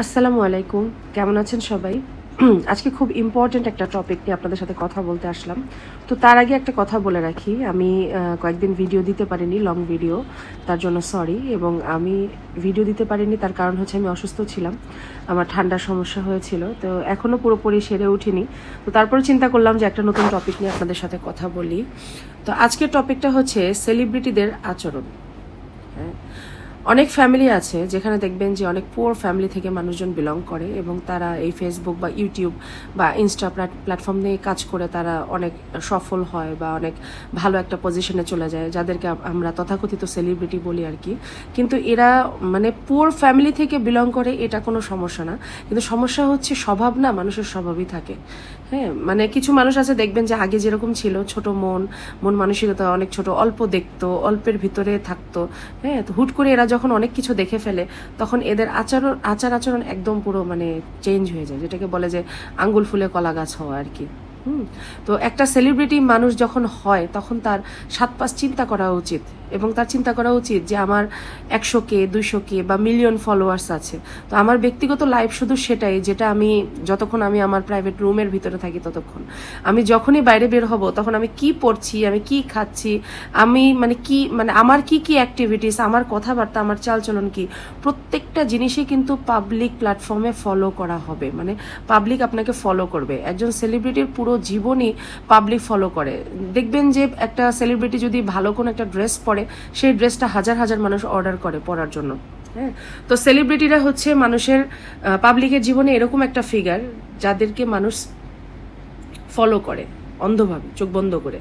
আসসালামু আলাইকুম। কেমন আছেন সবাই? আজকে খুব ইম্পর্ট্যান্ট একটা টপিক নিয়ে আপনাদের সাথে কথা বলতে আসলাম। তো তার আগে একটা কথা বলে রাখি। আমি কয়েকদিন ভিডিও দিতে পারিনি লং ভিডিও তার জন্য সরি এবং আমি ভিডিও দিতে পারিনি, তার কারণ হচ্ছে আমি অসুস্থ ছিলাম। আমার ঠান্ডার সমস্যা হয়েছিল। তো এখনও পুরোপুরি সেরে উঠিনি। তো তারপরে চিন্তা করলাম যে একটা নতুন টপিক নিয়ে আপনাদের সাথে কথা বলি। তো আজকের টপিকটা হচ্ছে সেলিব্রিটিদের আচরণ। হ্যাঁ? অনেক ফ্যামিলি আছে যেখানে দেখবেন যে অনেক পুয়ার ফ্যামিলি থেকে মানুষজন বিলং করে এবং তারা এই ফেসবুক বা ইউটিউব বা ইনস্টা প্ল্যাটফর্ম নিয়ে কাজ করে তারা অনেক সফল হয় বা অনেক ভালো একটা পজিশনে চলে যায়, যাদেরকে আমরা তথাকথিত সেলিব্রিটি বলি আর কি। কিন্তু এরা মানে পুয়ার ফ্যামিলি থেকে বিলং করে এটা কোনো সমস্যা না। কিন্তু সমস্যা হচ্ছে স্বভাব না, মানুষের স্বভাবই থাকে। হ্যাঁ মানে কিছু মানুষ আছে দেখবেন যে আগে যেরকম ছিল, ছোট মন মন মানসিকতা অনেক ছোট, অল্প দেখতো, অল্পের ভিতরে থাকতো। হ্যাঁ তো হুট করে এরা যখন অনেক কিছু দেখে ফেলে, তখন এদের আচরণ আচার আচরণ একদম পুরো মানে চেঞ্জ হয়ে যায়। যেটাকে বলে যে আঙ্গুল ফুলে কলা গাছ হওয়া আর কি। হুম? তো একটা সেলিব্রিটি মানুষ যখন হয়, তখন তার সাত পাঁচ চিন্তা করা উচিত। এবং তার চিন্তা করা উচিত যে আমার একশো কে দুইশো কে বা মিলিয়ন ফলোয়ার্স আছে। তো আমার ব্যক্তিগত লাইফ শুধু সেটাই যেটা আমি যতক্ষণ আমি আমার প্রাইভেট রুমের ভিতরে থাকি ততক্ষণ। আমি যখনই বাইরে বের হব তখন আমি কি পড়ছি, আমি কি খাচ্ছি, আমি মানে কি মানে আমার কি কি অ্যাক্টিভিটিস আমার কথাবার্তা, আমার চালচলন কি, প্রত্যেকটা জিনিসই কিন্তু পাবলিক প্ল্যাটফর্মে ফলো করা হবে। মানে পাবলিক আপনাকে ফলো করবে। একজন সেলিব্রিটির পুরো জীবনই পাবলিক ফলো করে। দেখবেন যে একটা সেলিব্রিটি যদি ভালো কোনো একটা ড্রেস পরে সেই ড্রেসটা হাজার হাজার মানুষ অর্ডার করে পরার জন্য। হ্যাঁ? তো সেলিব্রিটিরা হচ্ছে মানুষের পাবলিকের জীবনে এরকম একটা ফিগার যাদেরকে মানুষ ফলো করে, অন্ধভাবে, চোখ বন্ধ করে।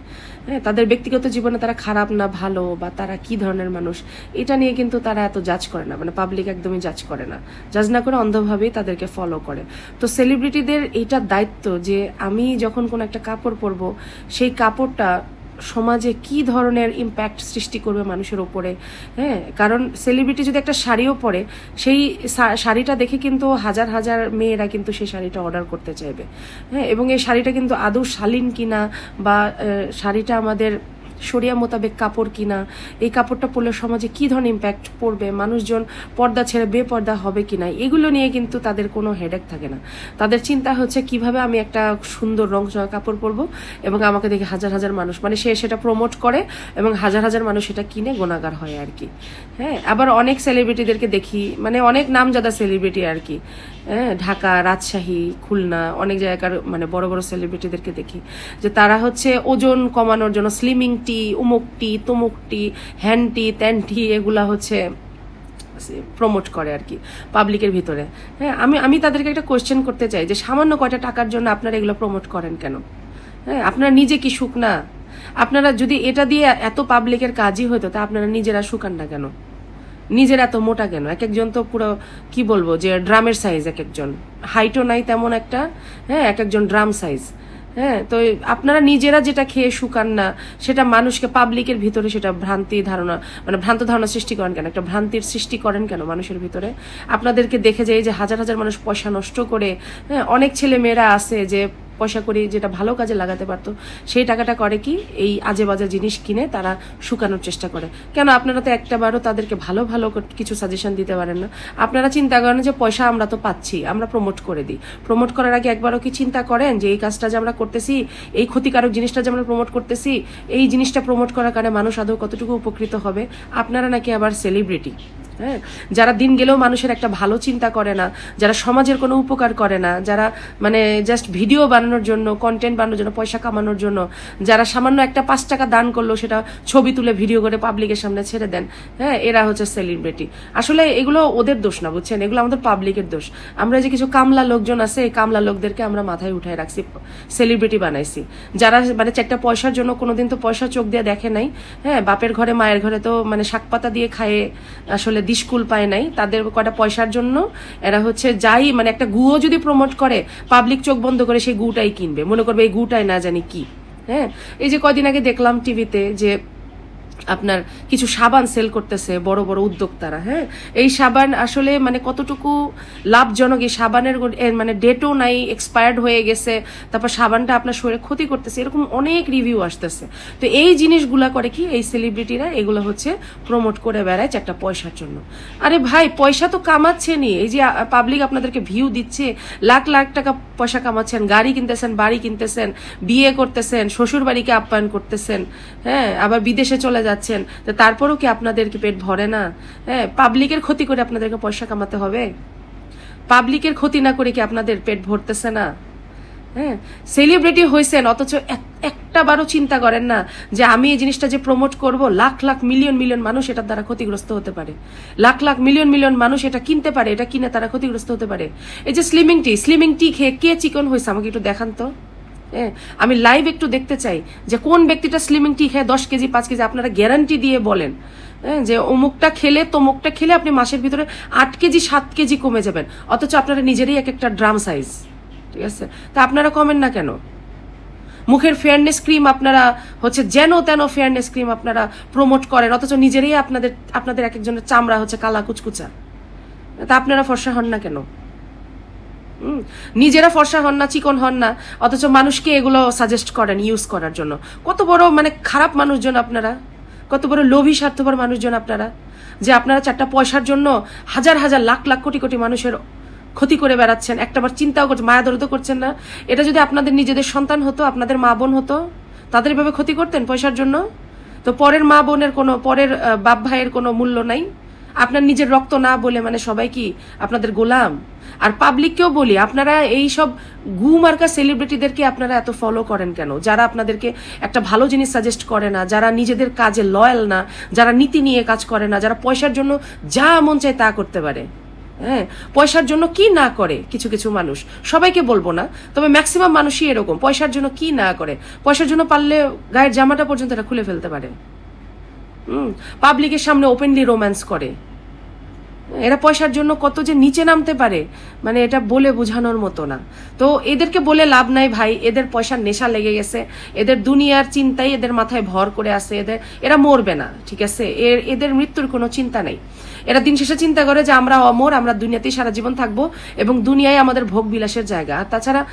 হ্যাঁ? তাদের ব্যক্তিগত জীবনে তারা খারাপ না, ভালো, বা তারা কি ধরনের মানুষ, এটা নিয়ে কিন্তু তারা এত জাজ করে না। মানে পাবলিক একদমই জাজ করে না। জাজ না করে অন্ধভাবেই তাদেরকে ফলো করে। তো সেলিব্রিটিদের এইটা দায়িত্ব যে, আমি যখন কোনো একটা কাপড় পরবো, সেই কাপড়টা সমাজে কি ধরনের ইম্প্যাক্ট সৃষ্টি করবে মানুষের ওপরে হ্যাঁ কারণ সেলিব্রিটি যদি একটা শাড়িও পরে, সেই শাড়িটা দেখে কিন্তু হাজার হাজার মেয়েরা কিন্তু সেই শাড়িটা অর্ডার করতে চাইবে। হ্যাঁ এবং এই শাড়িটা কিন্তু আদৌ শালীন কিনা বা শাড়িটা আমাদের শরিয়া মোতাবেক কাপড় কিনা, এই কাপড়টা পরলে সমাজে কি ধরনের ইম্প্যাক্ট পড়বে, মানুষজন পর্দা ছেড়ে বেপর্দা হবে কিনা, এগুলো নিয়ে কিন্তু তাদের কোনো হেডেক থাকে না। তাদের চিন্তা হচ্ছে কীভাবে আমি একটা সুন্দর রং চড়া কাপড় পরবো এবং আমাকে দেখে হাজার হাজার মানুষ মানে সে সেটা প্রমোট করে এবং হাজার হাজার মানুষ সেটা কিনে গোনাগার হয় আর কি। হ্যাঁ আবার অনেক সেলিব্রিটিদেরকে দেখি মানে অনেক নামজাদা সেলিব্রিটি আর কি। হ্যাঁ ঢাকা, রাজশাহী, খুলনা, অনেক জায়গার মানে বড় বড় সেলিব্রিটিদেরকে দেখি, যে তারা হচ্ছে ওজন কমানোর জন্য স্লিমিং টি উমুক টি, তুমুক টি টি, ত্যান টি, এগুলা হচ্ছে প্রমোট করে আর কি পাবলিকের ভিতরে। হ্যাঁ আমি আমি তাদেরকে একটা কোয়েশ্চেন করতে চাই যে সামান্য কয়টা টাকার জন্য আপনারা এগুলো প্রমোট করেন কেন? হ্যাঁ আপনারা নিজে কি সুখ না? আপনারা যদি এটা দিয়ে এত পাবলিকের কাজই হতো তা আপনারা নিজেরা সুখান না কেন? নিজের এত মোটা কেন? এক একজন তো পুরো, কি বলব যে ড্রামের সাইজ এক একজন। হাইটও নাই তেমন একটা হ্যাঁ এক একজন ড্রাম সাইজ হ্যাঁ তো আপনারা নিজেরা যেটা খেয়ে শুকান না, সেটা মানুষকে, পাবলিকের ভিতরে সেটা ভ্রান্তি ধারণা মানে ভ্রান্ত ধারণা সৃষ্টি করেন কেন? একটা ভ্রান্তির সৃষ্টি করেন কেন মানুষের ভিতরে? আপনাদেরকে দেখে যায় যে হাজার হাজার মানুষ পয়সা নষ্ট করে হ্যাঁ অনেক ছেলে মেয়েরা আছে যে পয়সা করে যেটা ভালো কাজে লাগাতে পারতো, সেই টাকাটা করে কি এই আজে বাজে জিনিস কিনে তারা শুকানোর চেষ্টা করে। কেন আপনারা তো একটাবারও তাদেরকে ভালো ভালো কিছু সাজেশন দিতে পারেন না। আপনারা চিন্তা করেন যে পয়সা আমরা তো পাচ্ছি, আমরা প্রমোট করে দিই। প্রমোট করার আগে একবারও কি চিন্তা করেন যে এই কাজটা যে আমরা করতেছি, এই ক্ষতিকারক জিনিসটা যে আমরা প্রমোট করতেছি, এই জিনিসটা প্রমোট করার কারণে মানুষ আদৌ কতটুকু উপকৃত হবে? আপনারা নাকি আবার সেলিব্রিটি হ্যাঁ? যারা দিন গেলেও মানুষের একটা ভালো চিন্তা করে না, যারা সমাজের কোনো উপকার করে না, যারা মানে জাস্ট ভিডিও বানানোর জন্য কন্টেন্ট বানানোর জন্য, পয়সা কামানোর জন্য, যারা সামান্য একটা পাঁচ টাকা দান করল সেটা ছবি তুলে ভিডিও করে পাবলিকের সামনে ছেড়ে দেন হ্যাঁ? এরা হচ্ছে সেলিব্রিটি আসলে এগুলো ওদের দোষ না, বুঝছেন? এগুলো আমাদের পাবলিকের দোষ। আমরা যে কিছু কামলা লোকজন আছে, এই কামলা লোকদেরকে আমরা মাথায় উঠায় রাখছি সেলিব্রিটি বানাইছি। যারা মানে একটা পয়সার জন্য কোনোদিন তো পয়সা চোখ দিয়ে দেখে নাই হ্যাঁ? বাপের ঘরে, মায়ের ঘরে তো মানে শাক পাতা দিয়ে খায়ে আসলে দিশকুল পায় নাই, তাদের কটা পয়সার জন্য এরা হচ্ছে যাই মানে একটা গুও যদি প্রমোট করে পাবলিক চোখ বন্ধ করে সেই গুটাই কিনবে। মনে করবে এই গুটাই না জানি কি। হ্যাঁ? এই যে কদিন আগে দেখলাম টিভিতে যে আপনার কিছু সাবান সেল করতেছে বড় বড় উদ্যোক্তারা হ্যাঁ? এই সাবান আসলে মানে কতটুকু লাভজনক? এই সাবানের মানে ডেটও নাই এক্সপায়ার্ড হয়ে গেছে, তারপর সাবানটা আপনার শরীরে ক্ষতি করতেছে, এরকম অনেক রিভিউ আসতেছে। তো এই জিনিসগুলা করে কি এই সেলিব্রিটিরা এগুলো হচ্ছে প্রমোট করে বেড়ায় চারটা পয়সার জন্য। আরে ভাই, পয়সা তো কামাচ্ছেনই এই যে পাবলিক আপনাদেরকে ভিউ দিচ্ছে, লাখ লাখ টাকা পয়সা কামাচ্ছেন, গাড়ি কিনতেছেন, বাড়ি কিনতেছেন, বিয়ে করতেছেন শ্বশুর বাড়িকে আপ্যায়ন করতেছেন হ্যাঁ? আবার বিদেশে চলে যাচ্ছেন, তো তারপরও কি আপনাদের কি পেট ভরে না? হ্যাঁ পাবলিকের ক্ষতি করে আপনাদেরকে পয়সা কামাতে হবে? পাবলিকের ক্ষতি না করে কি আপনাদের পেট ভরতেছে না? হ্যাঁ সেলিব্রিটি হয়েছেন অথচ এক- একটা বারও চিন্তা করেন না যে আমি এই জিনিসটা যে প্রমোট করব, লাখ লাখ মিলিয়ন মিলিয়ন মানুষ এটার দ্বারা ক্ষতিগ্রস্ত হতে পারে। লাখ লাখ মিলিয়ন মিলিয়ন মানুষ এটা কিনতে পারে, এটা কিনে তারা ক্ষতিগ্রস্ত হতে পারে। এই যে স্লিমিং টি স্লিমিং টি খেয়ে কে চিকন হয়েছে আমাকে একটু দেখান তো। আমি লাইভ একটু দেখতে চাই যে কোন ব্যক্তিটা স্লিমিং টি খেয়ে দশ কেজি, পাঁচ কেজি, আপনারা গ্যারান্টি দিয়ে বলেন হ্যাঁ যে অমুকটা খেলে তমুকটা খেলে আপনি মাসের ভিতরে আট কেজি, সাত কেজি কমে যাবেন। অথচ আপনারা নিজেরই এক একটা ড্রাম সাইজ ঠিক আছে? তা আপনারা কমেন না কেন? মুখের ফেয়ারনেস ক্রিম আপনারা হচ্ছে যেন তেন ফেয়ারনেস ক্রিম আপনারা প্রমোট করেন, অথচ নিজেরই আপনাদের আপনাদের এক একজনের চামড়া হচ্ছে কালা কুচকুচা। তা আপনারা ফর্সা হন না কেন? নিজেরা ফর্সা হন না, চিকন হন না, অথচ মানুষকে এগুলো সাজেস্ট করেন ইউজ করার জন্য। কত বড় মানে খারাপ মানুষজন আপনারা? কত বড় লোভী, স্বার্থপর মানুষজন আপনারা? যে আপনারা চারটা পয়সার জন্য হাজার হাজার লাখ লাখ কোটি কোটি মানুষের ক্ষতি করে বেড়াচ্ছেন। একটাবার চিন্তাও করছেন মায়া দরদও করছেন না। এটা যদি আপনাদের নিজেদের সন্তান হতো, আপনাদের মা বোন হতো, তাদের এভাবে ক্ষতি করতেন পয়সার জন্য? তো পরের মা বোনের কোনো, পরের বাপ ভাইয়ের কোনো মূল্য নাই? আপনার নিজের রক্ত না বলে মানে সবাই কি আপনাদের গোলাম? আর পাবলিককেও বলি, আপনারা এই সব গু মার্কা সেলিব্রিটিদেরকে আপনারা এত ফলো করেন কেন? যারা আপনাদেরকে একটা ভালো জিনিস সাজেস্ট করে না, যারা নিজেদের কাজে লয়াল না, যারা নীতি নিয়ে কাজ করে না, যারা পয়সার জন্য যা মন চায় তা করতে পারে। হ্যাঁ পয়সার জন্য কি না করে কিছু কিছু মানুষ? সবাইকে বলব না, তবে ম্যাক্সিমাম মানুষই এরকম, পয়সার জন্য কি না করে? পয়সার জন্য পারলে গায়ের জামাটা পর্যন্ত এটা খুলে ফেলতে পারে। পাবলিকের সামনে ওপেনলি রোম্যান্স করে। এরা পয়সার জন্য কত যে নিচে নামতে পারে মানে এটা বলে বোঝানোর মতো না। তো এদেরকে বলে লাভ নাই ভাই, এদের পয়সার নেশা লেগে গেছে, এদের দুনিয়ার চিন্তাই এদের মাথায় ভর করে আছে, এদের, এরা মরবে না, ঠিক আছে? এর, এদের মৃত্যুর কোনো চিন্তা নেই। এরা দিন শেষে চিন্তা করে যে আমরা অমর, আমরা দুনিয়াতেই সারা জীবন থাকব এবং দুনিয়ায় আমাদের ভোগ বিলাসের জায়গা। আর তাছাড়া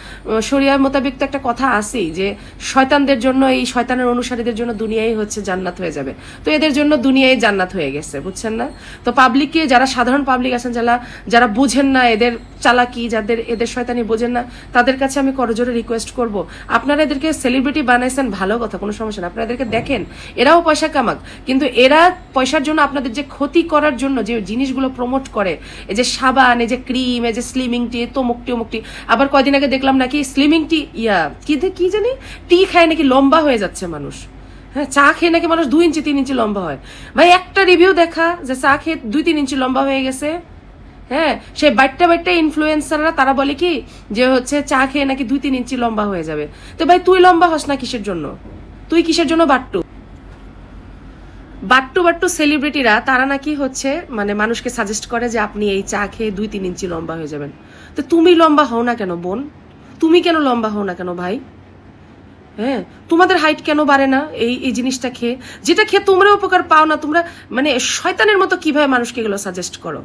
শরিয়ার মোতাবেক তো একটা কথা আছেই যে শয়তানদের জন্য, এই শয়তানের অনুসারীদের জন্য দুনিয়াই হচ্ছে জান্নাত হয়ে যাবে। তো এদের জন্য দুনিয়ায় জান্নাত হয়ে গেছে, বুঝছেন না? তো পাবলিককে যারা পাবলিক আছেন যারা যারা বুঝেন না এদের চালাকি, যাদের, এদের শয়তানি বোঝেন না, তাদের কাছে আমি করজোরে রিকোয়েস্ট করব। আপনারা এদেরকে সেলিব্রিটি বানাইছেন, ভালো কথা, কোনো সমস্যা না। আপনারা এদেরকে দেখেন, এরাও পয়সা কামাক, কিন্তু এরা পয়সার জন্য আপনাদের যে ক্ষতি করার জন্য যে জিনিসগুলো প্রমোট করে, এই যে সাবান, এই যে ক্রিম এই যে স্লিমিং টি তমুকটি অমুকটি আবার কয়দিন আগে দেখলাম নাকি স্লিমিং টি ইয়া, কি কি জানি টি খায় নাকি লম্বা হয়ে যাচ্ছে মানুষ। হ্যাঁ চা খেয়ে নাকি মানুষ দুই ইঞ্চি, তিন ইঞ্চি লম্বা হয়। ভাই, একটা রিভিউ দেখা যে চা খেয়ে দুই, তিন ইঞ্চি লম্বা হয়ে গেছে। হ্যাঁ সেই বাইটটা বাইটটা ইনফ্লুয়েন্সাররা তারা বলে কি যে হচ্ছে চা খেয়ে নাকি দুই, তিন ইঞ্চি লম্বা হয়ে যাবে। তো ভাই, তুই লম্বা হস না কিসের জন্য? তুই কিসের জন্য বাট্টু? বাট্টু বাট্টু সেলিব্রিটিরা তারা নাকি হচ্ছে মানে মানুষকে সাজেস্ট করে যে আপনি এই চা খেয়ে দুই, তিন ইঞ্চি লম্বা হয়ে যাবেন। তো তুমি লম্বা হও না কেন, বোন? তুমি কেন লম্বা হও না কেন, ভাই? হ্যাঁ তোমাদের হাইট কেন বাড়ে না এই এই জিনিসটা খেয়ে? যেটা খেয়ে তোমরা উপকার পাও না, তোমরা মানে শয়তানের মতো কীভাবে মানুষকে এগুলো সাজেস্ট করো?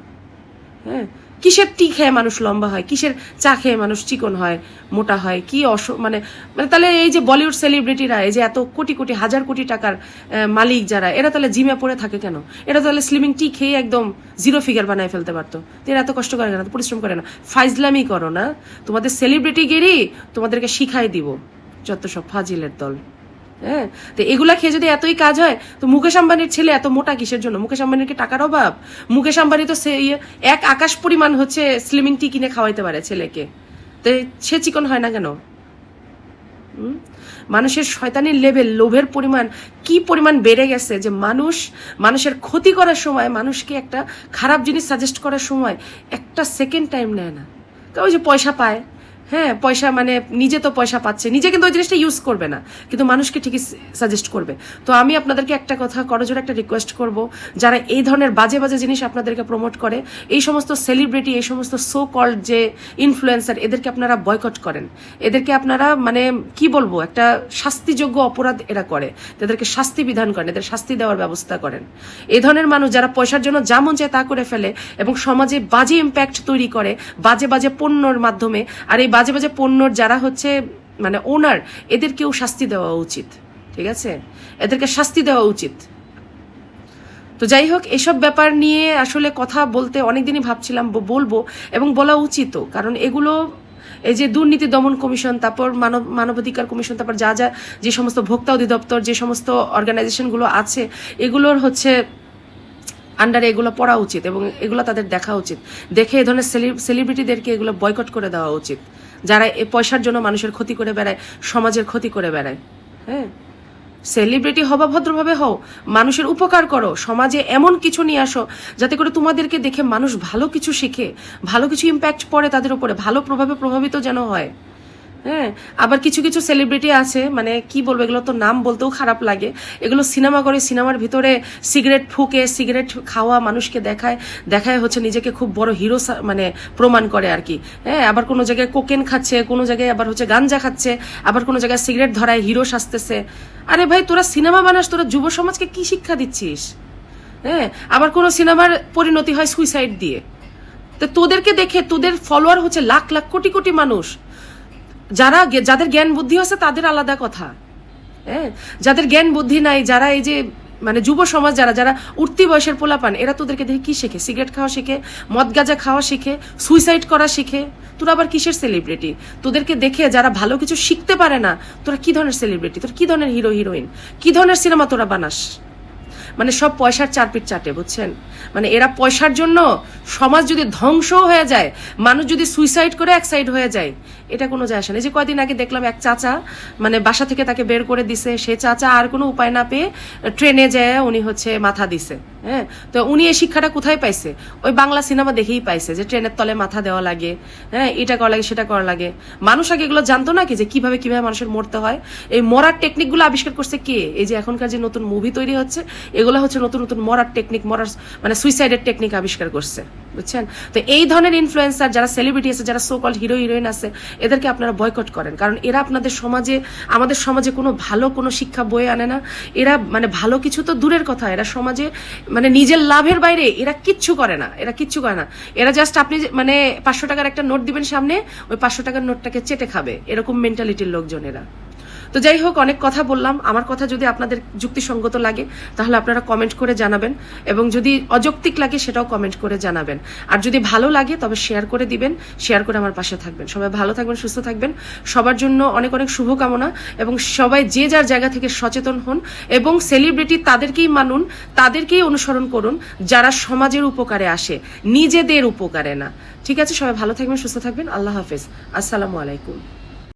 হ্যাঁ কিসের টি খেয়ে মানুষ লম্বা হয়? কিসের চা খেয়ে মানুষ চিকন হয়, মোটা হয়? কি অস মানে মানে তাহলে এই যে বলিউড সেলিব্রিটিরা এই যে এত কোটি কোটি, হাজার কোটি টাকার মালিক যারা, এরা তাহলে জিমে পড়ে থাকে কেন? এরা তাহলে স্লিমিং টি খেয়ে একদম জিরো ফিগার বানায় ফেলতে পারতো। তো এরা এত কষ্ট করে কেন পরিশ্রম করে না। ফাইজলামি করো না। তোমাদের সেলিব্রিটি গেরি তোমাদেরকে শিখাই দিব। যত সব ফাজিলের দল। হ্যাঁ? তো এগুলা খেয়ে যদি এতই কাজ হয়, তো মুকেশ আম্বানির ছেলে এত মোটা কিসের জন্য? মুকেশ আম্বানির কি টাকার অভাব? মুকেশ আম্বানি তো সে ইয়ে- এক আকাশ পরিমাণ হচ্ছে স্লিমিং টি কিনে খাওয়াইতে পারে ছেলেকে। তো সে চিকন হয় না কেন? মানুষের শয়তানির লেভেল লোভের পরিমাণ, কি পরিমাণ বেড়ে গেছে যে মানুষ, মানুষের ক্ষতি করার সময়, মানুষকে একটা খারাপ জিনিস সাজেস্ট করার সময় একটা সেকেন্ড টাইম নেয় না। ওই যে পয়সা পায় হ্যাঁ পয়সা মানে নিজে তো পয়সা পাচ্ছে। নিজে কিন্তু ওই জিনিসটা ইউজ করবে না, কিন্তু মানুষকে ঠিকই সাজেস্ট করবে। তো আমি আপনাদেরকে একটা কথা করজোর একটা রিকোয়েস্ট করব, যারা এই ধরনের বাজে বাজে জিনিস আপনাদেরকে প্রমোট করে, এই সমস্ত সেলিব্রিটি এই সমস্ত সো কল্ড যে ইনফ্লুয়েন্সার এদেরকে আপনারা বয়কট করেন। এদেরকে আপনারা মানে কি বলব, একটা শাস্তিযোগ্য অপরাধ এরা করে। এদেরকে শাস্তি বিধান করেন, এদের শাস্তি দেওয়ার ব্যবস্থা করেন। এই ধরনের মানুষ যারা পয়সার জন্য যা মন চায় তা করে ফেলে এবং সমাজে বাজে ইম্প্যাক্ট তৈরি করে, বাজে বাজে পণ্যর মাধ্যমে, আর এই বাজে বাজে পণ্যর যারা হচ্ছে মানে ওনার এদেরকেও শাস্তি দেওয়া উচিত, ঠিক আছে? এদেরকে শাস্তি দেওয়া উচিত। তো যাই হোক, এসব ব্যাপার নিয়ে আসলে কথা বলতে অনেকদিনই ভাবছিলাম বলব এবং বলা উচিতও, কারণ এগুলো এই যে দুর্নীতি দমন কমিশন, তারপর মানব, মানবাধিকার কমিশন, তারপর যা যা, যে সমস্ত ভোক্তা অধিদপ্তর, যে সমস্ত অর্গানাইজেশনগুলো আছে, এগুলোর হচ্ছে আন্ডারে এগুলো পড়া উচিত এবং এগুলো তাদের দেখা উচিত। দেখে এ ধরনের সেলিব্রিটিদেরকে এগুলো বয়কট করে দেওয়া উচিত। যারা এ পয়সার জন্য মানুষের ক্ষতি করে বেড়ায়, সমাজের ক্ষতি করে বেড়ায় হ্যাঁ? সেলিব্রিটি হবা ভদ্রভাবে হও, মানুষের উপকার করো, সমাজে এমন কিছু নিয়ে আসো যাতে করে তোমাদেরকে দেখে মানুষ ভালো কিছু শিখে, ভালো কিছু ইম্প্যাক্ট পড়ে তাদের উপরে, ভালো প্রভাবে প্রভাবিত যেন হয়। হ্যাঁ আবার কিছু কিছু সেলিব্রিটি আছে মানে কি বলব, এগুলো তো নাম বলতেও খারাপ লাগে। এগুলো সিনেমা করে সিনেমার ভিতরে সিগারেট ফুকে, সিগারেট খাওয়া মানুষকে দেখায় দেখায় হচ্ছে নিজেকে খুব বড় হিরো মানে প্রমাণ করে আর কি। হ্যাঁ আবার কোনো জায়গায় কোকেন খাচ্ছে, কোনো জায়গায় আবার হচ্ছে গাঞ্জা খাচ্ছে, আবার কোনো জায়গায় সিগারেট ধরায় হিরো সাজতেছে। আরে ভাই, তোরা সিনেমা বানাস, তোরা যুব সমাজকে কি শিক্ষা দিচ্ছিস? হ্যাঁ আবার কোনো সিনেমার পরিণতি হয় সুইসাইড দিয়ে। তো তোদেরকে দেখে তোদের ফলোয়ার হচ্ছে লাখ লাখ, কোটি কোটি মানুষ। যারা যাদের জ্ঞান বুদ্ধি আছে, তাদের আলাদা কথা। হ্যাঁ যাদের জ্ঞান বুদ্ধি নাই, যারা এই যে মানে যুব সমাজ যারা যারা উঠতি বয়সের পোলা পোলাপান, এরা তোদেরকে দেখে কি শেখে? সিগারেট খাওয়া শিখে, মদ গাঁজা খাওয়া শিখে, সুইসাইড করা শিখে। তোরা আবার কিসের সেলিব্রিটি তোদেরকে দেখে যারা ভালো কিছু শিখতে পারে না, তোরা কি ধরনের সেলিব্রিটি তোর কি ধরনের হিরো হিরোইন কি ধরনের সিনেমা তোরা বানাস? মানে সব পয়সার চারপিট চাটে, বুঝছেন? মানে এরা পয়সার জন্য সমাজ যদি ধ্বংস হয়ে যায়, মানুষ যদি সুইসাইড করে এক সাইড হয়ে যায়, এটা কোনো যায় আসে না। যে কয়দিন আগে দেখলাম এক চাচা মানে বাসা থেকে তাকে বের করে দিছে, সে চাচা আর কোনো উপায় না পেয়ে ট্রেনে যায়, উনি হচ্ছে মাথা দিছে। হ্যাঁ? তো উনি এই শিক্ষাটা কোথায় পাইছে? ওই বাংলা সিনেমা দেখেই পাইছে যে ট্রেনের তলে মাথা দেওয়া লাগে হ্যাঁ? এটা করা লাগে, সেটা করা লাগে। মানুষ আগে এগুলো জানতো না কি যে কীভাবে কীভাবে মানুষের মরতে হয়? এই মরার টেকনিকগুলো আবিষ্কার করছে কে? এই যে এখনকার যে নতুন মুভি তৈরি হচ্ছে, এগুলো হচ্ছে নতুন নতুন মরার টেকনিক মরার মানে সুইসাইডের টেকনিক আবিষ্কার করছে, বুঝছেন? তো এই ধরনের ইনফ্লুয়েন্সার যারা সেলিব্রিটি আছে, যারা সো কল হিরো হিরোইন আছে, এদেরকে আপনারা বয়কট করেন। কারণ এরা আপনাদের সমাজে, আমাদের সমাজে কোনো ভালো কোনো শিক্ষা বয়ে আনে না। এরা মানে ভালো কিছু তো দূরের কথা। এরা সমাজে মানে নিজের লাভের বাইরে এরা কিচ্ছু করে না, এরা কিচ্ছু করে না। এরা জাস্ট আপনি মানে পাঁচশো টাকার একটা নোট দিবেন সামনে, ওই পাঁচশো টাকার নোটটাকে চেটে খাবে, এরকম মেন্টালিটির লোকজন এরা। তো যাই হোক, অনেক কথা বললাম। আমার কথা যদি আপনাদের যুক্তিসঙ্গত লাগে, তাহলে আপনারা কমেন্ট করে জানাবেন এবং যদি অযৌক্তিক লাগে, সেটাও কমেন্ট করে জানাবেন। আর যদি ভালো লাগে, তবে শেয়ার করে দিবেন শেয়ার করে আমার পাশে থাকবেন। সবাই ভালো থাকবেন, সুস্থ থাকবেন। সবার জন্য অনেক অনেক শুভকামনা এবং সবাই যে যার জায়গা থেকে সচেতন হন এবং সেলিব্রিটি তাদেরকেই মানুন, তাদেরকেই অনুসরণ করুন, যারা সমাজের উপকারে আসে, নিজেদের উপকারে না। ঠিক আছে? সবাই ভালো থাকবেন, সুস্থ থাকবেন। আল্লাহ হাফেজ। আসসালামু আলাইকুম।